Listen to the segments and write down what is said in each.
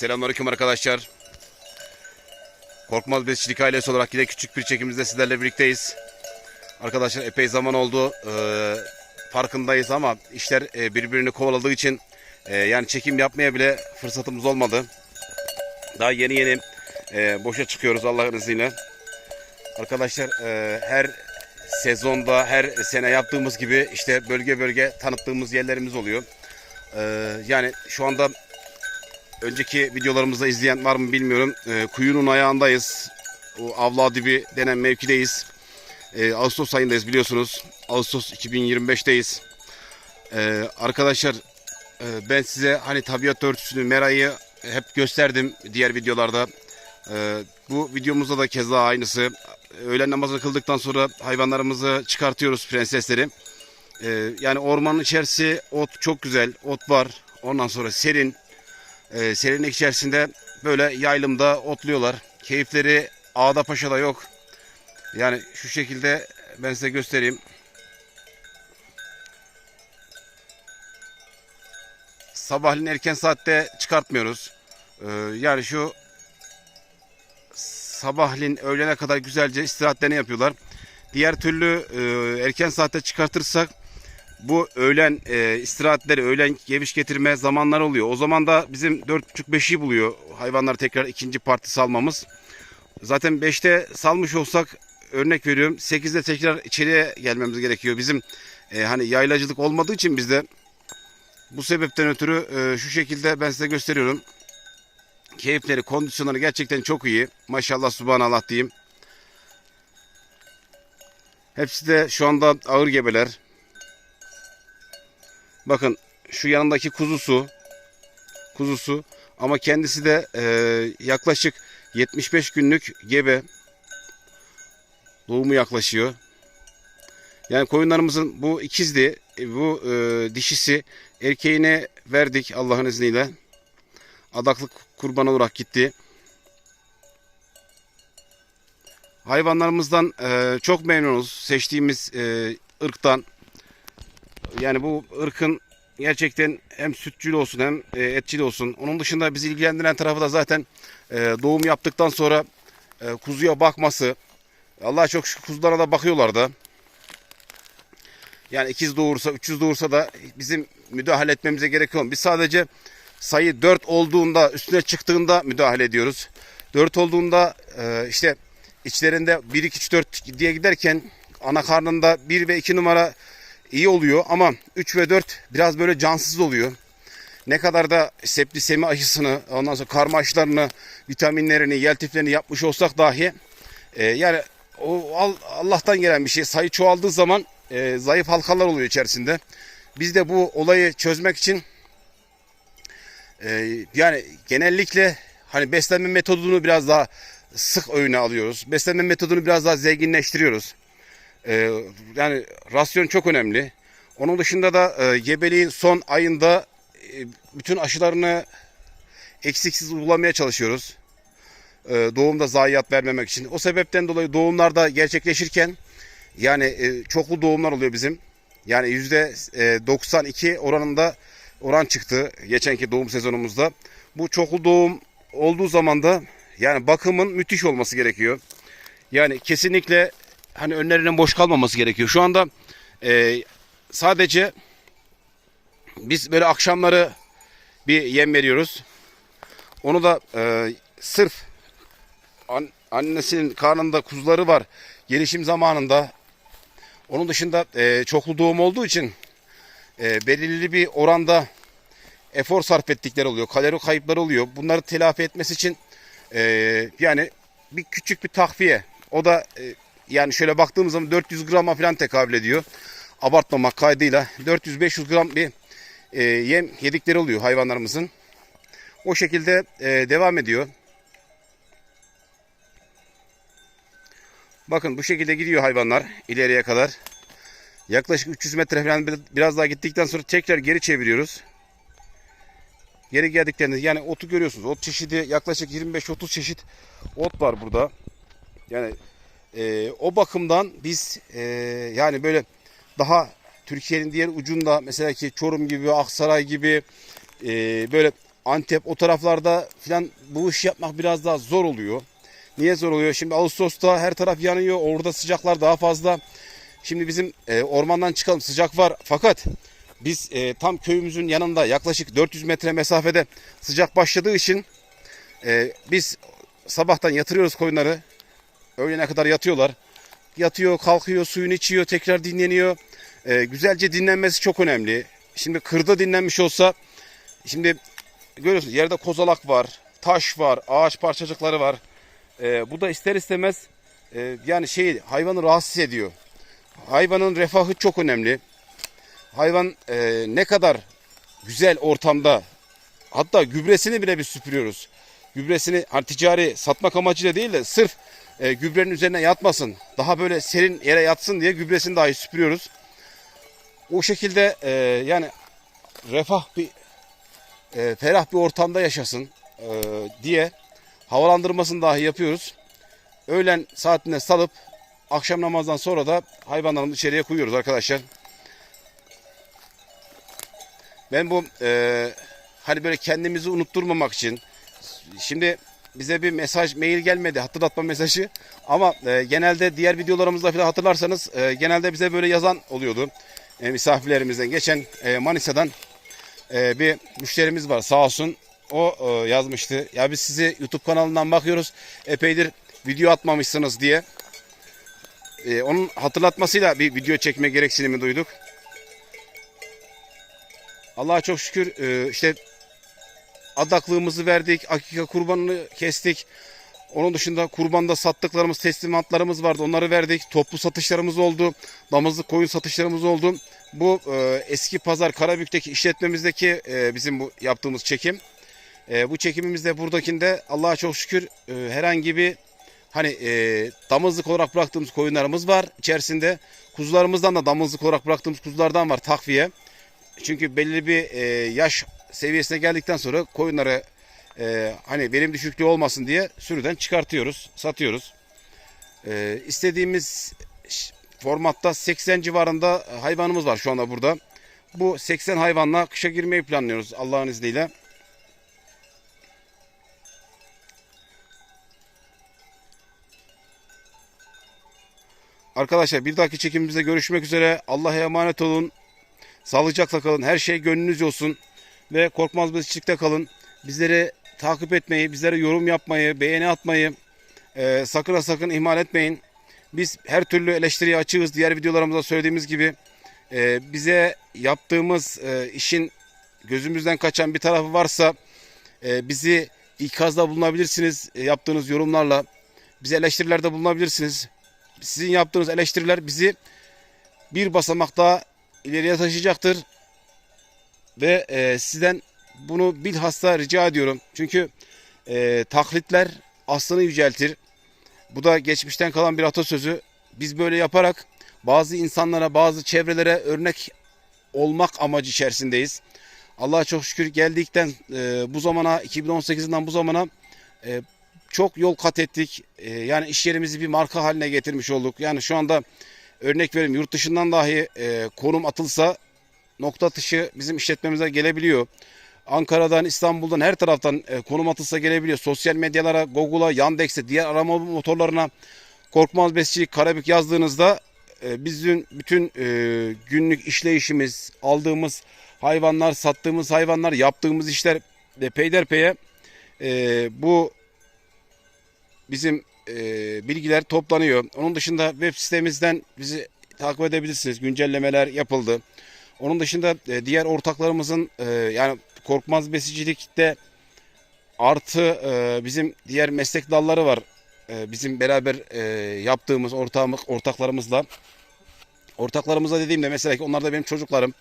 Selamünaleyküm arkadaşlar. Korkmaz Besçilik ailesi olarak yine küçük bir çekimimizde sizlerle birlikteyiz. Arkadaşlar epey zaman oldu. Ee, farkındayız ama işler e, birbirini kovaladığı için e, yani çekim yapmaya bile fırsatımız olmadı. Daha yeni yeni e, boşa çıkıyoruz Allah'ın izniyle. Arkadaşlar e, her sezonda her sene yaptığımız gibi işte bölge bölge tanıttığımız yerlerimiz oluyor. Ee, yani şu anda önceki videolarımızda izleyen var mı bilmiyorum. Ee, kuyunun ayağındayız. O Avla dibi denen mevkideyiz. Ee, Ağustos ayındayız biliyorsunuz. Ağustos 2025'teyiz. Ee, arkadaşlar e, ben size hani tabiat örtüsünü, merayı hep gösterdim diğer videolarda. Ee, bu videomuzda da keza aynısı. Öğlen namazını kıldıktan sonra hayvanlarımızı çıkartıyoruz prensesleri. Ee, yani ormanın içerisi ot çok güzel. Ot var. Ondan sonra serin. Ee, serinlik içerisinde böyle yaylımda otluyorlar. Keyifleri ağda paşada yok. Yani şu şekilde ben size göstereyim. Sabahleyin erken saatte çıkartmıyoruz. Ee, yani şu sabahleyin öğlene kadar güzelce istirahatlerini yapıyorlar. Diğer türlü e, erken saatte çıkartırsak bu öğlen e, istirahatleri, öğlen geviş getirme zamanları oluyor. O zaman da bizim 4.30-5'i buluyor hayvanlar tekrar ikinci parti salmamız. Zaten 5'te salmış olsak örnek veriyorum 8'de tekrar içeriye gelmemiz gerekiyor. Bizim e, hani yaylacılık olmadığı için bizde bu sebepten ötürü e, şu şekilde ben size gösteriyorum. Keyifleri, kondisyonları gerçekten çok iyi. Maşallah subhanallah diyeyim. Hepsi de şu anda ağır gebeler. Bakın şu yanındaki kuzusu. Kuzusu. Ama kendisi de e, yaklaşık 75 günlük gebe. Doğumu yaklaşıyor. Yani koyunlarımızın bu ikizdi. e, Bu e, dişisi erkeğine verdik Allah'ın izniyle. Adaklık kurban olarak gitti. Hayvanlarımızdan e, çok memnunuz. Seçtiğimiz e, ırktan. Yani bu ırkın gerçekten hem sütçül olsun hem e, etçil olsun. Onun dışında bizi ilgilendiren tarafı da zaten e, doğum yaptıktan sonra e, kuzuya bakması. Allah'a çok şükür kuzulara da bakıyorlar da. Yani ikiz doğursa, üçüz doğursa da bizim müdahale etmemize gerek yok. Biz sadece sayı 4 olduğunda, üstüne çıktığında müdahale ediyoruz. 4 olduğunda işte içlerinde 1 2 3 4 diye giderken ana karnında 1 ve 2 numara iyi oluyor ama 3 ve 4 biraz böyle cansız oluyor. Ne kadar da septisemi aşısını, ondan sonra karma aşılarını, vitaminlerini, yeltiflerini yapmış olsak dahi e, yani o al- Allah'tan gelen bir şey. Sayı çoğaldığı zaman e, zayıf halkalar oluyor içerisinde. Biz de bu olayı çözmek için e, yani genellikle hani beslenme metodunu biraz daha sık öğüne alıyoruz. Beslenme metodunu biraz daha zenginleştiriyoruz. E, yani rasyon çok önemli. Onun dışında da e, gebeliğin son ayında e, bütün aşılarını eksiksiz uygulamaya çalışıyoruz. E, doğumda zayiat vermemek için. O sebepten dolayı doğumlarda gerçekleşirken yani e, çoklu doğumlar oluyor bizim. Yani yüzde e, 92 oranında oran çıktı geçenki doğum sezonumuzda. Bu çoklu doğum olduğu zaman da yani bakımın müthiş olması gerekiyor. Yani kesinlikle hani önlerinin boş kalmaması gerekiyor. Şu anda e, sadece biz böyle akşamları bir yem veriyoruz. Onu da e, sırf an- annesinin karnında kuzuları var. Gelişim zamanında onun dışında e, çoklu doğum olduğu için e, belirli bir oranda efor sarf ettikleri oluyor. Kalori kayıpları oluyor. Bunları telafi etmesi için e, yani bir küçük bir takviye. O da e, yani şöyle baktığımız zaman 400 grama falan tekabül ediyor. Abartmamak kaydıyla 400-500 gram bir e, yem yedikleri oluyor hayvanlarımızın. O şekilde e, devam ediyor. Bakın bu şekilde gidiyor hayvanlar ileriye kadar. Yaklaşık 300 metre falan bir- biraz daha gittikten sonra tekrar geri çeviriyoruz. Geri geldiklerinde yani otu görüyorsunuz. Ot çeşidi yaklaşık 25-30 çeşit ot var burada. Yani e, o bakımdan biz e, yani böyle daha Türkiye'nin diğer ucunda mesela ki Çorum gibi, Aksaray gibi e, böyle Antep o taraflarda filan bu iş yapmak biraz daha zor oluyor. Niye zor oluyor? Şimdi Ağustos'ta her taraf yanıyor. Orada sıcaklar daha fazla. Şimdi bizim e, ormandan çıkalım sıcak var. Fakat biz e, tam köyümüzün yanında yaklaşık 400 metre mesafede sıcak başladığı için e, biz sabahtan yatırıyoruz koyunları. Öğlene kadar yatıyorlar. Yatıyor, kalkıyor, suyunu içiyor, tekrar dinleniyor. E, güzelce dinlenmesi çok önemli. Şimdi kırda dinlenmiş olsa şimdi görüyorsunuz yerde kozalak var, taş var, ağaç parçacıkları var. E, bu da ister istemez e, yani şey hayvanı rahatsız ediyor. Hayvanın refahı çok önemli. Hayvan e, ne kadar güzel ortamda hatta gübresini bile biz süpürüyoruz. Gübresini hani ticari satmak amacıyla değil de sırf e, gübrenin üzerine yatmasın. Daha böyle serin yere yatsın diye gübresini dahi süpürüyoruz. O şekilde e, yani refah bir e, ferah bir ortamda yaşasın e, diye havalandırmasını dahi yapıyoruz. Öğlen saatinde salıp akşam namazdan sonra da hayvanlarımızı içeriye koyuyoruz arkadaşlar. Ben bu e, hani böyle kendimizi unutturmamak için şimdi bize bir mesaj mail gelmedi hatırlatma mesajı. Ama e, genelde diğer videolarımızda falan hatırlarsanız e, genelde bize böyle yazan oluyordu. E, misafirlerimizden geçen e, Manisa'dan e, bir müşterimiz var sağ olsun. O e, yazmıştı. Ya biz sizi YouTube kanalından bakıyoruz epeydir video atmamışsınız diye. E, onun hatırlatmasıyla bir video çekme gereksinimi duyduk. Allah'a çok şükür e, işte adaklığımızı verdik, akika kurbanını kestik. Onun dışında kurbanda sattıklarımız, teslimatlarımız vardı. Onları verdik. Toplu satışlarımız oldu. Damızlık koyun satışlarımız oldu. Bu e, eski pazar Karabük'teki işletmemizdeki e, bizim bu yaptığımız çekim. E, bu çekimimizde buradakinde Allah'a çok şükür e, herhangi bir hani e, damızlık olarak bıraktığımız koyunlarımız var içerisinde. Kuzularımızdan da damızlık olarak bıraktığımız kuzulardan var takviye. Çünkü belli bir e, yaş seviyesine geldikten sonra koyunları e, hani verim düşüklüğü olmasın diye sürüden çıkartıyoruz, satıyoruz. E, istediğimiz formatta 80 civarında hayvanımız var şu anda burada. Bu 80 hayvanla kışa girmeyi planlıyoruz Allah'ın izniyle. Arkadaşlar bir dahaki çekimimizde görüşmek üzere. Allah'a emanet olun. Sağlıcakla kalın. Her şey gönlünüz olsun. Ve korkmaz besicilikte kalın. Bizleri takip etmeyi, bizlere yorum yapmayı, beğeni atmayı e, sakın sakın ihmal etmeyin. Biz her türlü eleştiriye açığız. Diğer videolarımızda söylediğimiz gibi e, bize yaptığımız e, işin gözümüzden kaçan bir tarafı varsa e, bizi ikazda bulunabilirsiniz e, yaptığınız yorumlarla. Bize eleştirilerde bulunabilirsiniz. Sizin yaptığınız eleştiriler bizi bir basamak daha ileriye taşıyacaktır. Ve e, sizden bunu bilhassa rica ediyorum. Çünkü e, taklitler aslını yüceltir. Bu da geçmişten kalan bir atasözü. Biz böyle yaparak bazı insanlara, bazı çevrelere örnek olmak amacı içerisindeyiz. Allah'a çok şükür geldikten e, bu zamana 2018'den bu zamana e, çok yol kat ettik. E, yani iş yerimizi bir marka haline getirmiş olduk. Yani şu anda örnek vereyim yurt dışından dahi e, konum atılsa nokta atışı bizim işletmemize gelebiliyor. Ankara'dan, İstanbul'dan her taraftan e, konum atılsa gelebiliyor. Sosyal medyalara, Google'a, Yandex'e, diğer arama motorlarına Korkmaz Besicilik Karabük yazdığınızda e, bizim bütün e, günlük işleyişimiz, aldığımız hayvanlar, sattığımız hayvanlar, yaptığımız işler e, peyderpeye e, bu bizim bilgiler toplanıyor. Onun dışında web sitemizden bizi takip edebilirsiniz. Güncellemeler yapıldı. Onun dışında e, diğer ortaklarımızın e, yani Korkmaz Besicilik'te artı e, bizim diğer meslek dalları var. Bizim beraber yaptığımız ortağımız, ortaklarımızla. Ortaklarımızla dediğimde mesela ki onlar da benim çocuklarım.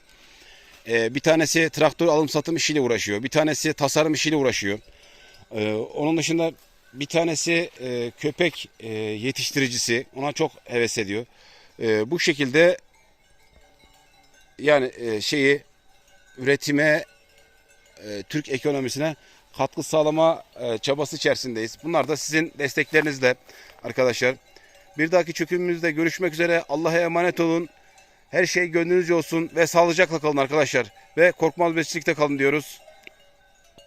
Bir tanesi traktör alım satım işiyle uğraşıyor. Bir tanesi tasarım işiyle uğraşıyor. Onun dışında bir tanesi köpek yetiştiricisi. Ona çok heves ediyor. Bu şekilde yani e, şeyi üretime e, Türk ekonomisine katkı sağlama e, çabası içerisindeyiz. Bunlar da sizin desteklerinizle arkadaşlar. Bir dahaki çökümümüzde görüşmek üzere. Allah'a emanet olun. Her şey gönlünüzce olsun ve sağlıcakla kalın arkadaşlar. Ve korkmaz besicilikte kalın diyoruz.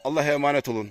Allah'a emanet olun.